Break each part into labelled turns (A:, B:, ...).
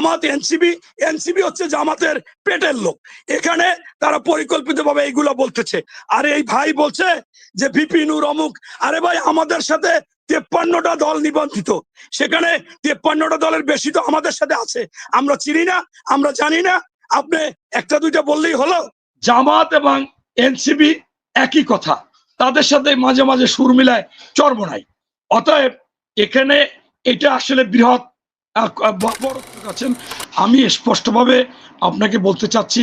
A: জামাত NCB NCB হচ্ছে জামাতের পেটের লোক। এখানে তারা পরিকল্পিতভাবে এইগুলো বলতেছে। আর এই ভাই বলছে যে বিপিনুর অমুক। আরে ভাই, আমাদের সাথে তেপ্পান্নটা দল নিবন্ধিত। সেখানে তেপ্পান্নটা দলের বেশি তো আমাদের সাথে আছে। আমরা চিনি না, আমরা জানি না। আপনি একটা দুইটা বললেই হলো। জামাত এবং এনসিবি একই কথা। তাদের সাথে মাঝে মাঝে সুর মিলায় চর্বনাই অতএব এখানে এটা আসলে বৃহৎ আছেন। আমি স্পষ্টভাবে আপনাকে বলতে চাচ্ছি,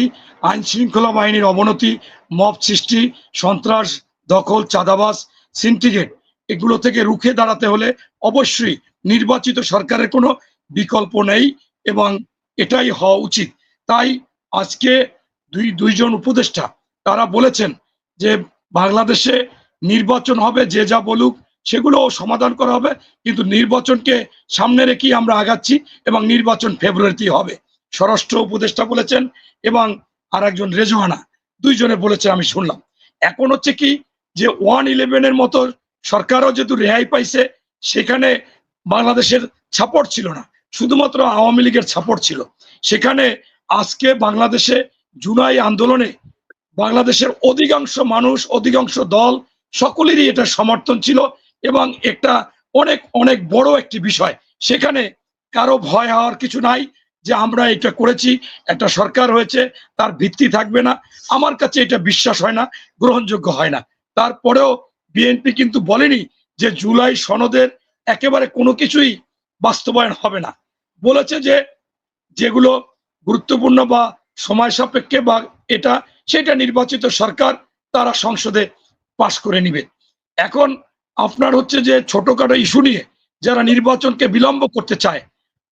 A: আইন শৃঙ্খলা বাহিনীর অবনতি, মব সৃষ্টি, সন্ত্রাস, দখল, চাঁদাবাজ, সিন্ডিকেট, এগুলো থেকে রুখে দাঁড়াতে হলে অবশ্যই নির্বাচিত সরকারের কোনো বিকল্প নেই এবং এটাই হওয়া উচিত। তাই আজকে দুই দুইজন উপদেষ্টা, তারা বলেছেন যে বাংলাদেশে নির্বাচন হবে যে যা বলুক সেগুলো সমাধান করা হবে। কিন্তু নির্বাচনকে সামনে রেখেই আমরা আগাচ্ছি এবং নির্বাচন ফেব্রুয়ারিতেই হবে। স্বরাষ্ট্র উপদেষ্টা বলেছেন এবং আর একজন রেজওয়ানা, দুইজনে বলেছে আমি শুনলাম। এখন হচ্ছে কি যে ওয়ান ইলেভেনের মতো সরকারও যেহেতু রেহাই পাইছে, সেখানে বাংলাদেশের সাপোর্ট ছিল না। শুধুমাত্র আওয়ামী লীগের সাপোর্ট ছিল। সেখানে আজকে বাংলাদেশে জুলাই আন্দোলনে বাংলাদেশের অধিকাংশ মানুষ, অধিকাংশ দল, সকলেরই এটা সমর্থন ছিল। এবং একটা অনেক অনেক বড় একটি বিষয়। সেখানে কারও ভয় হওয়ার কিছু নাই যে আমরা এটা করেছি, একটা সরকার হয়েছে, তার ভিত্তি থাকবে না। আমার কাছে এটা বিশ্বাস হয় না, গ্রহণযোগ্য হয় না। তারপরেও বিএনপি কিন্তু বলেনি যে জুলাই সনদের একেবারে কোনো কিছুই বাস্তবায়ন হবে না। বলেছে যে যেগুলো গুরুত্বপূর্ণ বা সময় সাপেক্ষে বা এটা, সেটা নির্বাচিত সরকার তারা সংসদে পাশ করে নিবে। এখন আপনার হচ্ছে যে ছোটখাটো ইস্যু নিয়ে যারা নির্বাচনকে বিলম্ব করতে চায়,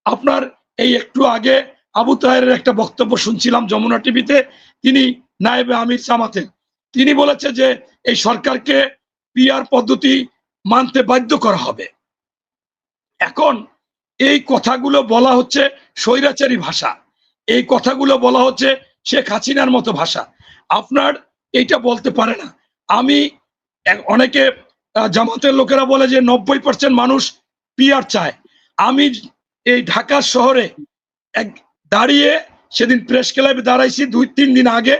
A: আপনার এই একটু আগে আবু তাহেরের একটা বক্তব্য শুনছিলাম যমুনা টিভিতে, তিনি নায়েবে আমির জামাতের তিনি বলেছে যে এই সরকারকে পিআর পদ্ধতি মানতে বাধ্য করা হবে। এখন এই কথাগুলো বলা হচ্ছে স্বৈরাচারী ভাষা। এই কথাগুলো বলা হচ্ছে শেখ হাসিনার মতো ভাষা। আপনার এইটা বলতে পারে না। আমি অনেকে জামাতের লোকেরা বলে যে নব্বই পার্সেন্ট মানুষ পিআর চায়। আমি এই ঢাকা শহরে এক দাঁড়িয়ে সেদিন প্রেস ক্লাবে দাঁড়াইছি, দুই তিন দিন আগে।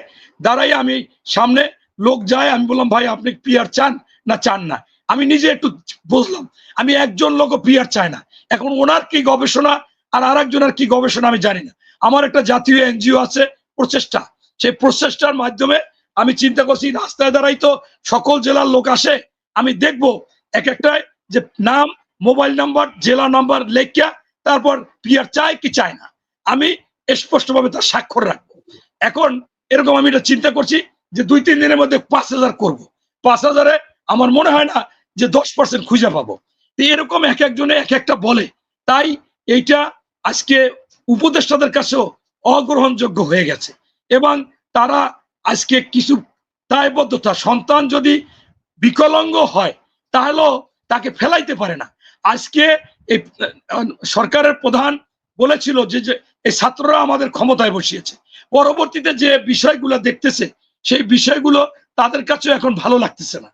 A: দাঁড়াই আমি সামনে লোক যায়, আমি বললাম, ভাই, আপনি পিআর চান না চান না? আমি নিজে একটু বুঝলাম, আমি একজন লোক পিআর চায় না। এখন ওনার কি গবেষণা আর আর একজনের কি গবেষণা আমি জানি না। আমার একটা জাতীয় এনজিও আছে, প্রচেষ্টা। সেই প্রচেষ্টার মাধ্যমে আমি চিন্তা করছি, রাস্তায় দাঁড়াই তো সকল জেলার লোক আসে আমি দেখব এক একটায় যে নাম, মোবাইল নাম্বার, জেলা নাম্বার, লেখিয়া তারপর পিআর চায় কি চায় না। আমি স্পষ্টভাবে তার স্বাক্ষর রাখব। এখন এরকম আমি এটা চিন্তা করছি যে দুই তিন দিনের মধ্যে পাঁচ হাজার করব। পাঁচ হাজারে আমার মনে হয় না যে দশ পার্সেন্ট খুঁজে পাবো। এরকম এক একজনে এক একটা বলে। তাই এইটা আজকে উপদেষ্টাদের কাছেও অগ্রহণযোগ্য হয়ে গেছে। এবং তারা আজকে কিছু দায়বদ্ধতা, সন্তান যদি বিকলাঙ্গ হয়, তাহলেও তাকে ফেলাইতে পারে না। আজকে এই সরকারের প্রধান বলেছিল যে এই ছাত্ররা আমাদের ক্ষমতায় বসিয়েছে। পরবর্তীতে যে বিষয়গুলো দেখতেছে, সেই বিষয়গুলো তাদের কাছেও এখন ভালো লাগতেছে না।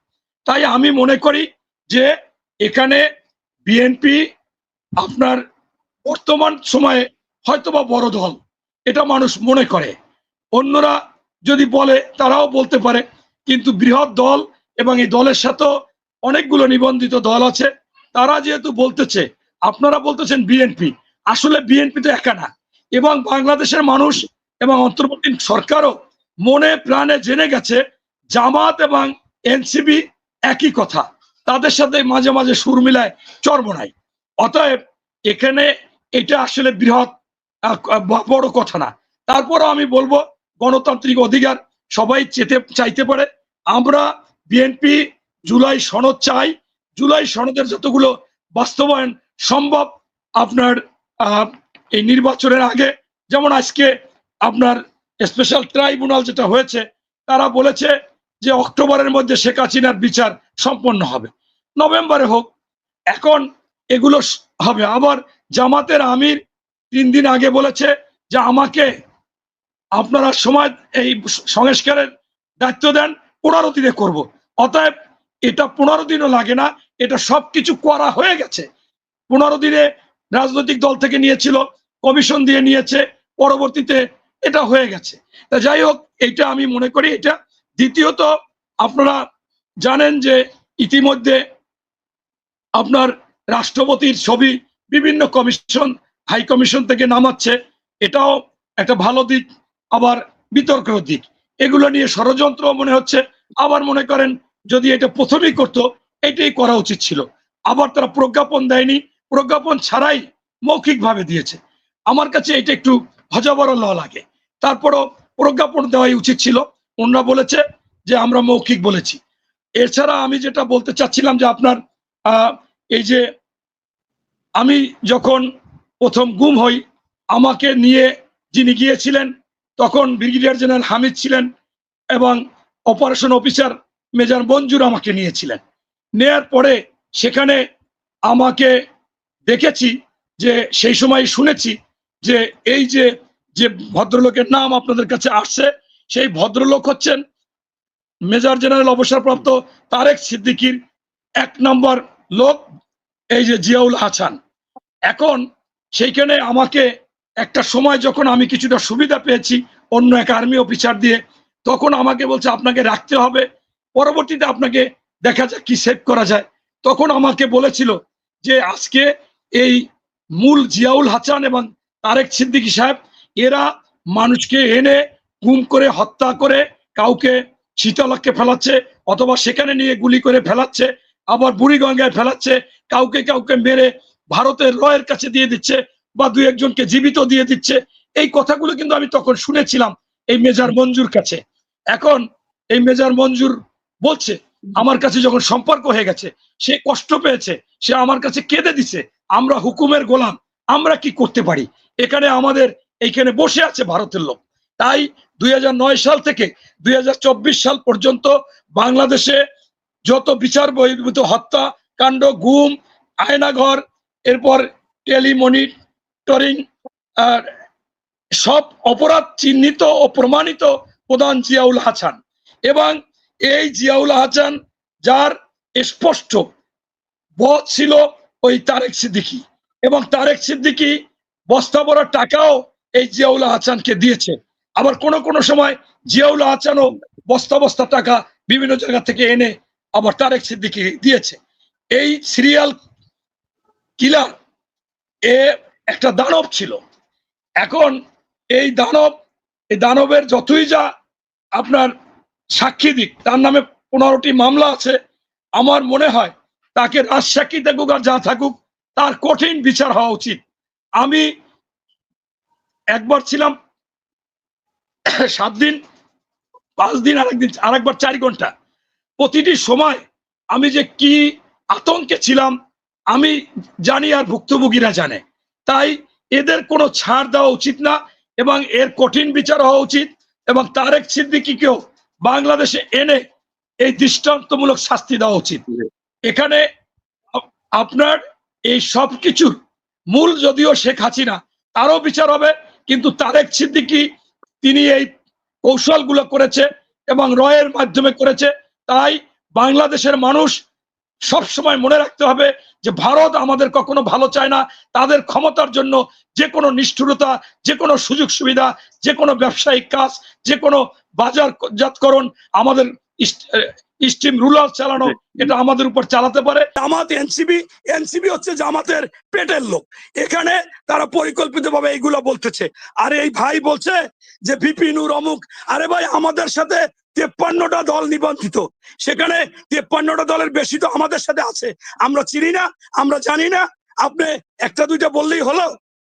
A: তাই আমি মনে করি যে, এখানে বিএনপি আপনার বর্তমান সময়ে হয়তোবা বড় দল, এটা মানুষ মনে করে। অন্যরা যদি বলে, তারাও বলতে পারে। কিন্তু বৃহৎ দল এবং এই দলের সাথেও অনেকগুলো নিবন্ধিত দল আছে। তারা যেহেতু বলতেছে, আপনারা বলতেছেন বিএনপি আসলে বিএনপি তো একা না। এবং বাংলাদেশের মানুষ এবং অন্তর্বর্তী সরকারও মনে প্রাণে জেনে গেছে, জামাত এবং এনসিবি একই কথা। তাদের সাথে মাঝে মাঝে সুর মিলায় চর্বনাই অতএব এখানে এটা আসলে বৃহৎ বড় কথা না। তারপরও আমি বলব, গণতান্ত্রিক অধিকার সবাই চেতে, চাইতে পারে। আমরা বিএনপি জুলাই সনদ চাই। জুলাই সনদের যতগুলো বাস্তবায়ন সম্ভব আপনার এই নির্বাচনের আগে, যেমন আজকে আপনার স্পেশাল ট্রাইব্যুনাল যেটা হয়েছে, তারা বলেছে যে অক্টোবরের মধ্যে শেখ হাসিনার বিচার সম্পন্ন হবে। নভেম্বরে হোক, এখন এগুলো হবে। আবার জামাতের আমির তিন দিন আগে বলেছে যে আমাকে আপনারা সময় এই সংস্কারের দায়িত্ব দেন পনেরো দিনে করব। অতএব এটা পনেরো দিনও লাগে না, এটা সবকিছু করা হয়ে গেছে। পনেরো দিনে রাজনৈতিক দল থেকে নিয়েছিল, কমিশন দিয়ে নিয়েছে, পরবর্তীতে এটা হয়ে গেছে। তা যাই হোক এটা আমি মনে করি, এটা দ্বিতীয়ত আপনারা জানেন যে ইতিমধ্যে আপনার রাষ্ট্রপতির ছবি বিভিন্ন কমিশন, হাই কমিশন থেকে নামাচ্ছে, এটাও একটা ভালো দিক, আবার বিতর্কের দিক। এগুলো নিয়ে ষড়যন্ত্র মনে হচ্ছে আবার মনে করেন যদি এটা প্রথমেই করতো, এটাই করা উচিত ছিল। আবার তারা প্রজ্ঞাপন দেয়নি, প্রজ্ঞাপন ছাড়াই মৌখিকভাবে দিয়েছে। আমার কাছে এটা একটু হজাবরল লাগে। তারপরও প্রজ্ঞাপন দেওয়াই উচিত ছিল। অন্যরা বলেছে যে আমরা মৌখিক বলেছি। এছাড়া আমি যেটা বলতে চাচ্ছিলাম যে আপনার এই যে আমি যখন প্রথম গুম হই, আমাকে নিয়ে যিনি গিয়েছিলেন, তখন ব্রিগেডিয়ার জেনারেল হামিদ ছিলেন এবং অপারেশন অফিসার মেজর মঞ্জুর আমাকে নিয়েছিলেন। নেয়ার পরে সেখানে আমাকে দেখেছি যে, সেই সময় শুনেছি যে, এই যে যে ভদ্রলোকের নাম আপনাদের কাছে আসছে, সেই ভদ্রলোক হচ্ছেন মেজর জেনারেল অবসরপ্রাপ্ত তারেক সিদ্দিকির এক নম্বর লোক, এই যে জিয়াউল হাসান। এখন সেইখানে আমাকে একটা সময় যখন আমি কিছুটা সুবিধা পেয়েছি অন্য এক আর্মি অফিসার দিয়ে তখন আমাকে বলছে, আপনাকে রাখতে হবে। পরবর্তীতে আপনাকে দেখা যাক কি সেভ করা যায়। তখন আমাকে বলেছিল যে, আজকে এই মূল জিয়াউল হাসান এবং তারেক সিদ্দিকী সাহেব, এরা মানুষকে এনে গুম করে, হত্যা করে, কাউকে শীতলাকে ফেলাচ্ছে অথবা সেখানে নিয়ে গুলি করে ফেলাচ্ছে, আবার বুড়িগঙ্গায় ফেলাচ্ছে, কাউকে কাউকে মেরে ভারতের রয়ের কাছে দিয়ে দিচ্ছে বা দু একজনকে জীবিত দিয়ে দিচ্ছে। এই কথাগুলো কিন্তু আমি তখন শুনেছিলাম এই মেজার মঞ্জুর কাছে। এখন এই মেজর মঞ্জুর বলছে, আমার কাছে যখন সম্পর্ক হয়ে গেছে, সে কষ্ট পেয়েছে, সে আমার কাছে কেঁদে দিছে, আমরা হুকুমের গোলাম, আমরা কি করতে পারি? এখানে আমাদের এইখানে বসে আছে ভারতের লোক। তাই দুই হাজার নয় সাল থেকে দুই হাজার চব্বিশ সাল পর্যন্ত বাংলাদেশে যত বিচার বহির্ভূত হত্যা, কাণ্ড, গুম, আয়নাঘর, এরপর টেলিমনিটরিং সব অপরাধ চিহ্নিত ও প্রমাণিত প্রধান জিয়াউল হাসান এবং এই জিয়াউল হাসান যার স্পষ্ট বধ ছিল ওই তারেক সিদ্দিকি। এবং তারেক সিদ্দিকি বস্তা ভরা টাকাও এই জিয়াউল হাসানকে দিয়েছে। আবার কোন কোন সময় জিয়াউল হাসানও বস্তা বস্তা টাকা বিভিন্ন জায়গা থেকে এনে আবার তারেক সিদ্দিকি দিয়েছে। এই সিরিয়াল কিলার এ একটা দানব ছিল। এখন এই দানব, এই দানবের যতই যা আপনার সাক্ষী দিক। তার নামে পনেরোটি মামলা আছে। আমার মনে হয় তাকে রাজসাক্ষী থাকুক আর যা থাকুক, তার কঠিন বিচার হওয়া উচিত। আমি একবার ছিলাম সাত দিন, পাঁচ দিন আরেকদিন আরেকবার চার ঘণ্টা। প্রতিটি সময় আমি যে কি আতঙ্কে ছিলাম, আমি জানি আর ভুক্তভোগীরা জানে। তাই এদের কোনো ছাড় দেওয়া উচিত না এবং এর কঠিন বিচার হওয়া উচিত। এবং তারেক সিদ্দিকিকেও বাংলাদেশে এনে এই দৃষ্টান্তমূলক শাস্তি দেওয়া উচিত। এখানে আপনার এই সব কিছুর মূল যদিও শেখ হাসিনা তারও বিচার হবে কিন্তু তারেক সিদ্দিকি তিনি এই কৌশলগুলো করেছে এবং রয়ের মাধ্যমে করেছে। তাই বাংলাদেশের মানুষ সব সময় মনে রাখতে হবে যে ভারত আমাদের কখনো ভালো চায় না। তাদের ক্ষমতার জন্য যে কোনো নিষ্ঠুরতা যে কোনো সুযোগ সুবিধা যে কোনো ব্যবসায়িক কাজ যে কোনো বাজারজাতকরণ আমাদের স্টিম রুলার চালানো এটা আমাদের উপর চালাতে পারে। জামাত এনসিবি এনসিবি হচ্ছে জামাতের পেটের লোক। এখানে তারা পরিকল্পিতভাবে এইগুলো বলতেছে। আর এই ভাই বলছে যে বিপিনুর অমুক। আরে ভাই আমাদের সাথে তেপ্পান্নটা দল নিবন্ধিত। সেখানে তেপ্পান্নটা দলের বেশি তো আমাদের সাথে আছে। আমরা চিনি না, আমরা জানি না। আপনি একটা দুইটা বললেই হলো।